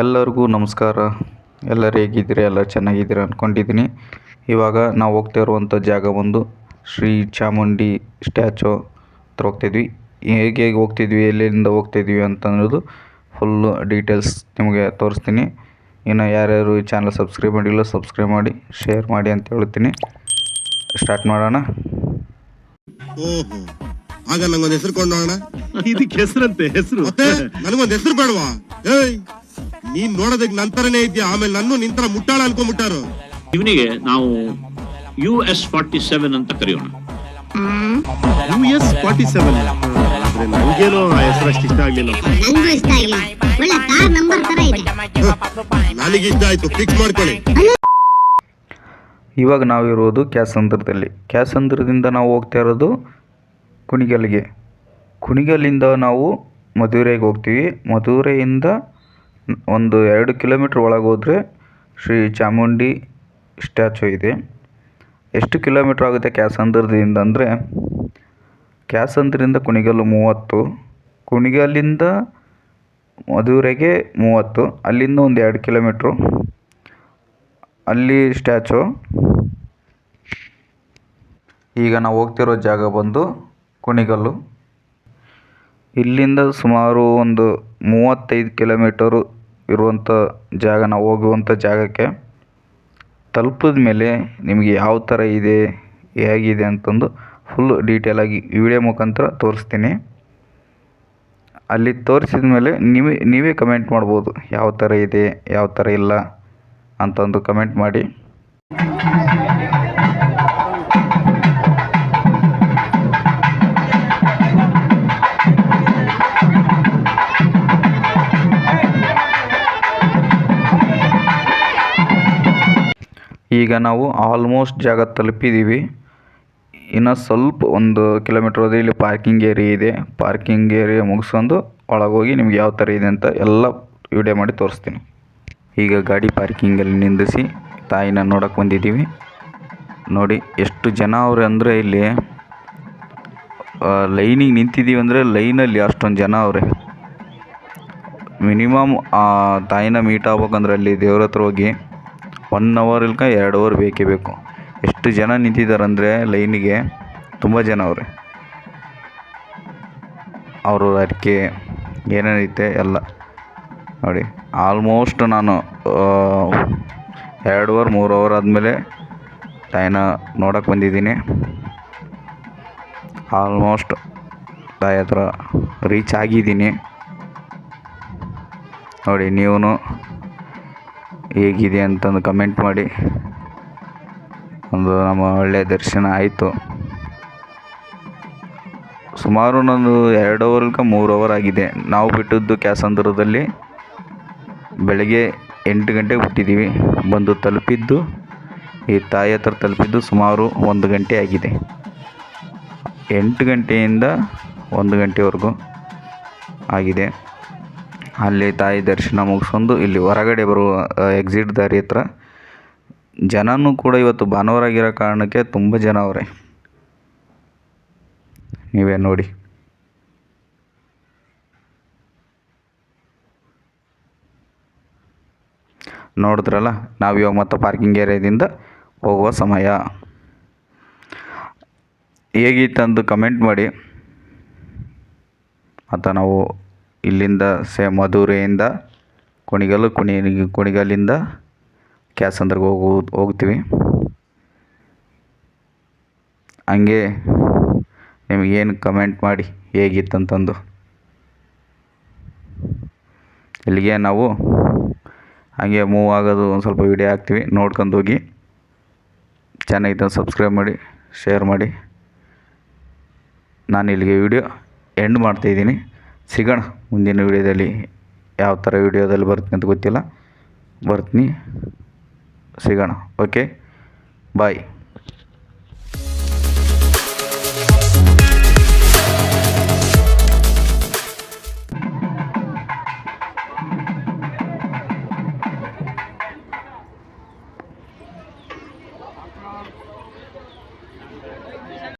ಎಲ್ಲರಿಗೂ ನಮಸ್ಕಾರ. ಎಲ್ಲರೂ ಹೇಗಿದ್ದೀರಿ? ಎಲ್ಲ ಚೆನ್ನಾಗಿದ್ದೀರಿ ಅಂದ್ಕೊಂಡಿದ್ದೀನಿ ಇವಾಗ ನಾವು ಹೋಗ್ತಾ ಇರುವಂಥ ಜಾಗ ಒಂದು ಶ್ರೀ ಚಾಮುಂಡಿ ಸ್ಟ್ಯಾಚು ಹತ್ರ ಹೋಗ್ತಿದ್ವಿ ಹೇಗೆ ಹೇಗೆ ಹೋಗ್ತಿದ್ವಿ ಎಲ್ಲಿಂದ ಹೋಗ್ತಿದ್ವಿ ಅಂತ ಅನ್ನೋದು ಫುಲ್ಲು ಡೀಟೇಲ್ಸ್ ನಿಮಗೆ ತೋರಿಸ್ತೀನಿ. ಇನ್ನು ಯಾರ್ಯಾರು ಈ ಚಾನಲ್ ಸಬ್ಸ್ಕ್ರೈಬ್ ಮಾಡಿಲ್ಲ ಸಬ್ಸ್ಕ್ರೈಬ್ ಮಾಡಿ ಶೇರ್ ಮಾಡಿ ಅಂತ ಹೇಳ್ತೀನಿ. ಸ್ಟಾರ್ಟ್ ಮಾಡೋಣ. ಓಹೋ ಆಗ ನಂಗೊಂದ್ ಹೆಸರು ಕೊಂಡೋಣ ಇದಕ್ಕೆ ಹೆಸರಂತೆ ಹೆಸರು. ನನಗೊಂದು ಹೆಸರು ಬೇಡವಾ? ಏಯ್! ನೀನ್ ನೋಡೋದಕ್ ನಂತರನೇ ಇದ್ಯಾ? ಆಮೇಲೆ ನನ್ನ ನಿಂತರ ಮುಟ್ಟಾಳ ಅನ್ಕೊಂಡ್ಬಿಟ್ಟಾರು ಇವನಿಗೆ ನಾವು ಯು ಎಸ್ ಫಾರ್ಟಿ ಸೆವೆನ್ ಅಂತ ಕರೆಯೋಣ. ಯು ಎಸ್ ಫಾರ್ಟಿ ಸೆವೆನ್ ಆದ್ರೆ ನಂಗೇನೋ ಆ ಹೆಸರು ಅಷ್ಟು ಇಷ್ಟ ಆಗ್ಲಿಲ್ಲ. ನಂಗೂ ಇಷ್ಟ ಆಗಿಲ್ಲ ಒಳ್ಳೆ ಕಾರ್ ನಂಬರ್ ತರ ಇದೆ. ನನಗೆ ಇಷ್ಟ ಆಯ್ತು ಫಿಕ್ಸ್ ಮಾಡ್ಕೊಳ್ಳಿ. ಇವಾಗ ನಾವಿರೋದು ಕ್ಯಾಸಂದ್ರದಲ್ಲಿ. ಕ್ಯಾಸಂದ್ರದಿಂದ ನಾವು ಹೋಗ್ತಾ ಇರೋದು ಕುಣಿಗಲ್ಗೆ ಕುಣಿಗಲ್ಲಿಂದ ನಾವು ಮಧುರೆಗೆ ಹೋಗ್ತೀವಿ. ಮಧುರೈಯಿಂದ ಒಂದು ಎರಡು ಕಿಲೋಮೀಟ್ರ್ ಒಳಗೆ ಹೋದರೆ ಶ್ರೀ ಚಾಮುಂಡಿ ಸ್ಟ್ಯಾಚು ಇದೆ. ಎಷ್ಟು ಕಿಲೋಮೀಟ್ರ್ ಆಗುತ್ತೆ ಕ್ಯಾಸಂದ್ರದಿಂದ ಅಂದರೆ ಕ್ಯಾಸಂದ್ರಿಂದ ಕುಣಿಗಲ್ಲು ಮೂವತ್ತು, ಕುಣಿಗಲ್ಲಿಂದ ಮಧುರೆಗೆ ಮೂವತ್ತು, ಅಲ್ಲಿಂದ ಒಂದು ಎರಡು ಕಿಲೋಮೀಟ್ರು. ಅಲ್ಲಿ ಸ್ಟ್ಯಾಚು. ಈಗ ನಾವು ಹೋಗ್ತಿರೋ ಜಾಗ ಬಂದು ಕುಣಿಗಲ್ಲು. ಇಲ್ಲಿಂದ ಸುಮಾರು ಒಂದು ಮೂವತ್ತೈದು ಕಿಲೋಮೀಟರು ಇರುವಂಥ ಜಾಗ, ನಾವು ಹೋಗುವಂಥ ಜಾಗಕ್ಕೆ ತಲುಪಿದ ಮೇಲೆ ನಿಮಗೆ ಯಾವ ಥರ ಇದೆ, ಹೇಗಿದೆ ಅಂತಂದು ಫುಲ್ ಡೀಟೇಲಾಗಿ ವಿಡಿಯೋ ಮುಖಾಂತರ ತೋರಿಸ್ತೀನಿ. ಅಲ್ಲಿ ತೋರಿಸಿದ ಮೇಲೆ ನೀವೇ ನೀವೇ ಕಮೆಂಟ್ ಮಾಡ್ಬೋದು, ಯಾವ ಥರ ಇದೆ, ಯಾವ ಥರ ಇಲ್ಲ ಅಂತಂದು ಕಮೆಂಟ್ ಮಾಡಿ. ಈಗ ನಾವು ಆಲ್ಮೋಸ್ಟ್ ಜಾಗ ತಲುಪಿದ್ದೀವಿ ಇನ್ನು ಸ್ವಲ್ಪ ಒಂದು ಕಿಲೋಮೀಟ್ರ್ ಹೋದ್ರೆ ಇಲ್ಲಿ ಪಾರ್ಕಿಂಗ್ ಏರಿಯಾ ಇದೆ. ಪಾರ್ಕಿಂಗ್ ಏರಿಯಾ ಮುಗಿಸ್ಕೊಂಡು ಒಳಗೋಗಿ ನಿಮ್ಗೆ ಯಾವ ಥರ ಇದೆ ಅಂತ ಎಲ್ಲ ವಿಡಿಯೋ ಮಾಡಿ ತೋರಿಸ್ತೀನಿ. ಈಗ ಗಾಡಿ ಪಾರ್ಕಿಂಗಲ್ಲಿ ನಿಂದಿಸಿ ತಾಯಿನ ನೋಡೋಕೆ ಬಂದಿದ್ದೀವಿ ನೋಡಿ ಎಷ್ಟು ಜನ ಅವ್ರೆ ಅಂದರೆ ಇಲ್ಲಿ ಲೈನಿಗೆ ನಿಂತಿದ್ದೀವಿ ಅಂದರೆ ಲೈನಲ್ಲಿ ಅಷ್ಟೊಂದು ಜನ ಅವರೇ. ಮಿನಿಮಮ್ ತಾಯಿನ ಮೀಟ್ ಆಗ್ಬೇಕಂದ್ರೆ ಅಲ್ಲಿ ದೇವ್ರ ಹತ್ರ ಹೋಗಿ ಒನ್ ಅವರ್ ಇಲ್ಕ ಎರಡು ಅವರ್ ಬೇಕೇ ಬೇಕು. ಎಷ್ಟು ಜನ ನಿಂತಿದ್ದಾರೆ ಅಂದರೆ ಲೈನಿಗೆ ತುಂಬ ಜನ ಅವರೇ. ಅವರು ಅದಕ್ಕೆ ಏನೇನೈತೆ ಎಲ್ಲ. ನೋಡಿ ಆಲ್ಮೋಸ್ಟ್ ನಾನು ಎರಡು ಅವರ್ ಮೂರು ಅವರ್ ಆದಮೇಲೆ ತಾಯಿನ ನೋಡೋಕೆ ಬಂದಿದ್ದೀನಿ. ಆಲ್ಮೋಸ್ಟ್ ತಾಯಿ ಹತ್ರ ರೀಚ್ ಆಗಿದ್ದೀನಿ. ನೋಡಿ ನೀವು ಹೇಗಿದೆ ಅಂತಂದು ಕಮೆಂಟ್ ಮಾಡಿ. ಒಂದು ನಮ್ಮ ಒಳ್ಳೆಯ ದರ್ಶನ ಆಯಿತು. ಸುಮಾರು ನಾನು ಎರಡು ಅವರ್ಗೆ ಮೂರು ಅವರ್ ಆಗಿದೆ. ನಾವು ಬಿಟ್ಟಿದ್ದು ಕ್ಯಾಸಂದ್ರದಲ್ಲಿ ಬೆಳಗ್ಗೆ ಎಂಟು ಗಂಟೆಗೆ ಬಿಟ್ಟಿದ್ದೀವಿ. ಬಂದು ತಲುಪಿದ್ದು, ಈ ತಾಯಿ ಹತ್ರ ತಲುಪಿದ್ದು ಸುಮಾರು ಒಂದು ಗಂಟೆ ಆಗಿದೆ. ಎಂಟು ಗಂಟೆಯಿಂದ ಒಂದು ಗಂಟೆವರೆಗೂ ಆಗಿದೆ. ಅಲ್ಲಿ ತಾಯಿ ದರ್ಶನ ಮುಗಿಸ್ಕೊಂಡು ಇಲ್ಲಿ ಹೊರಗಡೆ ಬರುವ ಎಕ್ಸಿಟ್ ದಾರಿ ಹತ್ರ. ಜನನೂ ಕೂಡ ಇವತ್ತು ಭಾನುವಾರ ಆಗಿರೋ ಕಾರಣಕ್ಕೆ ತುಂಬ ಜನ ಅವರೇ. ನೀವೇ ನೋಡಿ. ನೋಡಿದ್ರಲ್ಲ, ನಾವು ಇವಾಗ ಮತ್ತೆ ಪಾರ್ಕಿಂಗ್ ಏರಿಯಾದಿಂದ ಹೋಗುವ ಸಮಯ. ಹೇಗಿತ್ತಂದು ಕಮೆಂಟ್ ಮಾಡಿ. ಮತ್ತು ನಾವು ಇಲ್ಲಿಂದ ಸೇ ಮಧುರೆಯಿಂದ ಕುಣಿಗಲ್ಲು ಕುಣಿ ಕುಣಿಗಲ್ಲಿಂದ ಕ್ಯಾಸಂದ್ರಿಗೆ ಹೋಗು, ಹೋಗ್ತೀವಿ. ಹಂಗೆ ನಿಮಗೇನು ಕಮೆಂಟ್ ಮಾಡಿ ಹೇಗಿತ್ತಂತಂದು ಇಲ್ಲಿಗೆ ನಾವು ಹಾಗೆ ಮೂವ್ ಆಗೋದು ಒಂದು ಸ್ವಲ್ಪ ವಿಡಿಯೋ ಹಾಕ್ತೀವಿ. ನೋಡ್ಕೊಂಡು ಹೋಗಿ ಚೆನ್ನಾಗಿತ್ತು ಸಬ್ಸ್ಕ್ರೈಬ್ ಮಾಡಿ ಶೇರ್ ಮಾಡಿ. ನಾನು ಇಲ್ಲಿಗೆ ವಿಡಿಯೋ ಎಂಡ್ ಮಾಡ್ತಾಯಿದ್ದೀನಿ ಸಿಗೋಣ ಮುಂದಿನ ವಿಡಿಯೋದಲ್ಲಿ ಯಾವ ಥರ ವಿಡಿಯೋದಲ್ಲಿ ಬರ್ತೀನಿ ಅಂತ ಗೊತ್ತಿಲ್ಲ. ಬರ್ತೀನಿ. ಸಿಗೋಣ. Okay bye